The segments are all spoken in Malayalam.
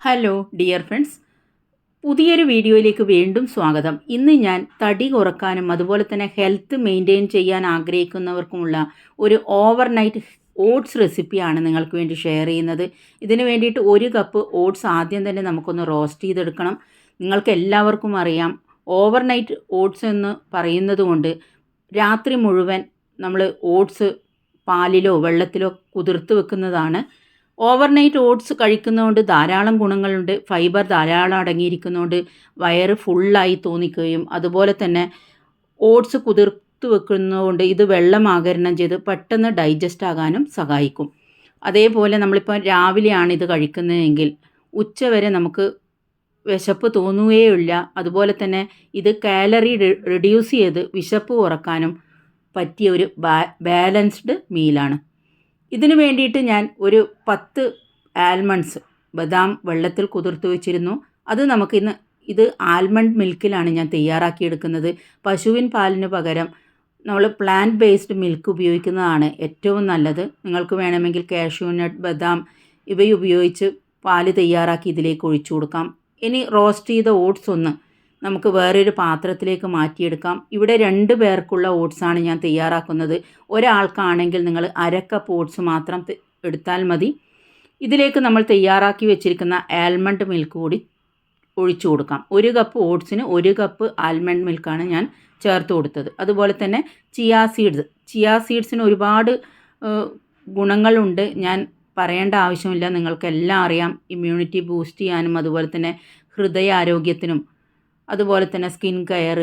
ഹലോ ഡിയർ ഫ്രണ്ട്സ് പുതിയൊരു വീഡിയോയിലേക്ക് വീണ്ടും സ്വാഗതം. ഇന്ന് ഞാൻ തടി കുറക്കാനും അതുപോലെ തന്നെ ഹെൽത്ത് മെയിന്റെയിൻ ചെയ്യാൻ ആഗ്രഹിക്കുന്നവർക്കുമുള്ള ഒരു ഓവർനൈറ്റ് ഓട്സ് റെസിപ്പിയാണ് നിങ്ങൾക്ക് വേണ്ടി ഷെയർ ചെയ്യുന്നത്. ഇതിന് വേണ്ടിയിട്ട് ഒരു കപ്പ് ഓട്സ് ആദ്യം തന്നെ നമുക്കൊന്ന് റോസ്റ്റ് ചെയ്തെടുക്കണം. നിങ്ങൾക്ക് എല്ലാവർക്കും അറിയാം ഓവർനൈറ്റ് ഓട്സ് എന്ന് പറയുന്നത് കൊണ്ട് രാത്രി മുഴുവൻ നമ്മൾ ഓട്സ് പാലിലോ വെള്ളത്തിലോ കുതിർത്ത് വെക്കുന്നതാണ് ഓവർനൈറ്റ് ഓട്സ് കഴിക്കുന്നതുകൊണ്ട് ധാരാളം ഗുണങ്ങളുണ്ട്. ഫൈബർ ധാരാളം അടങ്ങിയിരിക്കുന്നതുകൊണ്ട് വയറ് ഫുള്ളായി തോന്നിക്കുകയും അതുപോലെ തന്നെ ഓട്സ് കുതിർത്ത് വെക്കുന്നതുകൊണ്ട് ഇത് വെള്ളം ആകരണം ചെയ്ത് പെട്ടെന്ന് ഡൈജസ്റ്റ് ആകാനും സഹായിക്കും. അതേപോലെ നമ്മളിപ്പോൾ രാവിലെയാണ് ഇത് കഴിക്കുന്നതെങ്കിൽ ഉച്ചവരെ നമുക്ക് വിശപ്പ് തോന്നുകയില്ല. അതുപോലെ തന്നെ ഇത് കാലറി റിഡ്യൂസ് ചെയ്ത് വിശപ്പ് കുറക്കാനും പറ്റിയ ഒരു ബാലൻസ്ഡ് മീലാണ് ഇതിനു വേണ്ടിയിട്ട് ഞാൻ ഒരു പത്ത് ആൽമണ്ട്സ് ബദാം വെള്ളത്തിൽ കുതിർത്ത് വെച്ചിരുന്നു. അത് നമുക്കിന്ന് ഇത് ആൽമണ്ട് മിൽക്കിലാണ് ഞാൻ തയ്യാറാക്കിയെടുക്കുന്നത്. പശുവിൻ പാലിന് പകരം നമ്മൾ പ്ലാന്റ് ബേസ്ഡ് മിൽക്ക് ഉപയോഗിക്കുന്നതാണ് ഏറ്റവും നല്ലത്. നിങ്ങൾക്ക് വേണമെങ്കിൽ കാഷ്യൂനട്ട് ബദാം ഇവയുപയോഗിച്ച് പാൽ തയ്യാറാക്കി ഇതിലേക്ക് ഒഴിച്ചു കൊടുക്കാം. ഇനി റോസ്റ്റ് ചെയ്ത ഓട്സ് ഒന്ന് നമുക്ക് വേറൊരു പാത്രത്തിലേക്ക് മാറ്റിയെടുക്കാം. ഇവിടെ രണ്ട് പേർക്കുള്ള ഓട്സാണ് ഞാൻ തയ്യാറാക്കുന്നത്. ഒരാൾക്കാണെങ്കിൽ നിങ്ങൾ അരക്കപ്പ് കപ്പ് ഓട്സ് മാത്രം എടുത്താൽ മതി. ഇതിലേക്ക് നമ്മൾ തയ്യാറാക്കി വെച്ചിരിക്കുന്ന ആൽമണ്ട് മിൽക്ക് കൂടി ഒഴിച്ചു കൊടുക്കാം. ഒരു കപ്പ് ഓട്സിന് ഒരു കപ്പ് ആൽമണ്ട് മിൽക്കാണ് ഞാൻ ചേർത്ത് കൊടുത്തത്. അതുപോലെ തന്നെ ചിയാ സീഡ്സ് ചിയാ സീഡ്സിന് ഒരുപാട് ഗുണങ്ങളുണ്ട്. ഞാൻ പറയേണ്ട ആവശ്യമില്ല. നിങ്ങൾക്കെല്ലാം അറിയാം. ഇമ്മ്യൂണിറ്റി ബൂസ്റ്റ് ചെയ്യാനും അതുപോലെ തന്നെ ഹൃദയാരോഗ്യത്തിനും അതുപോലെ തന്നെ സ്കിൻ കെയർ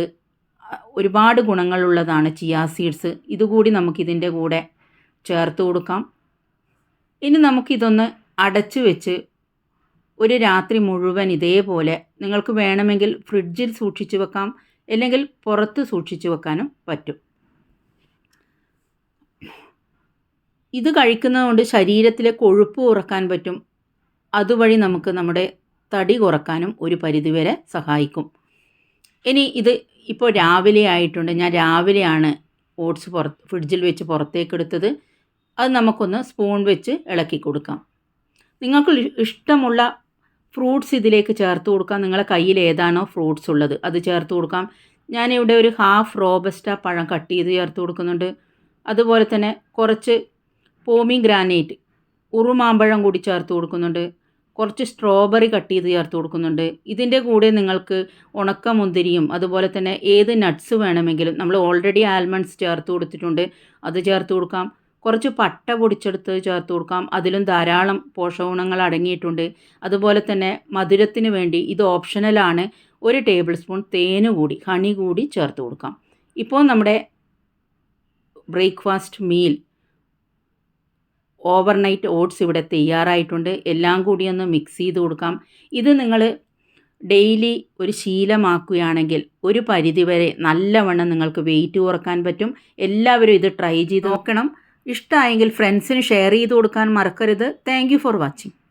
ഒരുപാട് ഗുണങ്ങളുള്ളതാണ് ചിയാ സീഡ്സ്. ഇതുകൂടി നമുക്കിതിന്റെ കൂടെ ചേർത്ത് കൊടുക്കാം. ഇനി നമുക്കിതൊന്ന് അടച്ചു വെച്ച് ഒരു രാത്രി മുഴുവൻ ഇതേപോലെ നിങ്ങൾക്ക് വേണമെങ്കിൽ ഫ്രിഡ്ജിൽ സൂക്ഷിച്ചു വെക്കാം അല്ലെങ്കിൽ പുറത്ത് സൂക്ഷിച്ചു വെക്കാനും പറ്റും. ഇത് കഴിക്കുന്നതുകൊണ്ട് ശരീരത്തിലെ കൊഴുപ്പ് കുറയ്ക്കാൻ പറ്റും. അതുവഴി നമുക്ക് നമ്മുടെ തടി കുറക്കാനും ഒരു പരിധിവരെ സഹായിക്കും. ഇനി ഇത് ഇപ്പോൾ രാവിലെ ആയിട്ടുണ്ട്. ഞാൻ രാവിലെയാണ് ഓട്സ് പുറത്ത് ഫ്രിഡ്ജിൽ വെച്ച് പുറത്തേക്കെടുത്തത് അത് നമുക്കൊന്ന് സ്പൂൺ വെച്ച് ഇളക്കി കൊടുക്കാം. നിങ്ങൾക്ക് ഇഷ്ടമുള്ള ഫ്രൂട്ട്സ് ഇതിലേക്ക് ചേർത്ത് കൊടുക്കാം. നിങ്ങളുടെ കയ്യിൽ ഏതാണോ ഫ്രൂട്ട്സ് ഉള്ളത് അത് ചേർത്ത് കൊടുക്കാം. ഞാനിവിടെ ഒരു ഹാഫ് റോബസ്റ്റ പഴം കട്ട് ചെയ്ത് ചേർത്ത് കൊടുക്കുന്നുണ്ട്. അതുപോലെ തന്നെ കുറച്ച് പോമി ഗ്രാനൈറ്റ് ഉറുമാമ്പഴം കൂടി ചേർത്ത് കൊടുക്കുന്നുണ്ട്. കുറച്ച് സ്ട്രോബെറി കട്ട് ചെയ്ത് ചേർത്ത് കൊടുക്കുന്നുണ്ട്. ഇതിന്റെ കൂടെ നിങ്ങൾക്ക് ഉണക്കമുന്തിരിയും അതുപോലെ തന്നെ ഏത് നട്ട്സ് വേണമെങ്കിലും നമ്മൾ ഓൾറെഡി ആൽമണ്ട്സ് ചേർത്ത് കൊടുത്തിട്ടുണ്ട് അത് ചേർത്ത് കൊടുക്കാം. കുറച്ച് പട്ട പൊടിച്ചെടുത്ത് ചേർത്ത് കൊടുക്കാം. അതിലും ധാരാളം പോഷകഗുണങ്ങൾ അടങ്ങിയിട്ടുണ്ട്. അതുപോലെ തന്നെ മധുരത്തിന് വേണ്ടി ഇത് ഓപ്ഷണലാണ് ഒരു ടേബിൾ സ്പൂൺ തേന് കൂടി ഹണി കൂടി ചേർത്ത് കൊടുക്കാം. ഇപ്പോൾ നമ്മുടെ ബ്രേക്ക്ഫാസ്റ്റ് മീൽ ഓവർനൈറ്റ് ഓട്സ് ഇവിടെ തയ്യാറായിട്ടുണ്ട്. എല്ലാം കൂടി ഒന്ന് മിക്സ് ചെയ്ത് കൊടുക്കാം. ഇത് നിങ്ങൾ ഡെയിലി ഒരു ശീലമാക്കുകയാണെങ്കിൽ ഒരു പരിധിവരെ നല്ലവണ്ണം നിങ്ങൾക്ക് വെയിറ്റ് കുറയ്ക്കാൻ പറ്റും. എല്ലാവരും ഇത് ട്രൈ ചെയ്ത് നോക്കണം. ഇഷ്ടമായെങ്കിൽ ഫ്രണ്ട്സിന് ഷെയർ ചെയ്ത് കൊടുക്കാൻ മറക്കരുത്. Thank for watching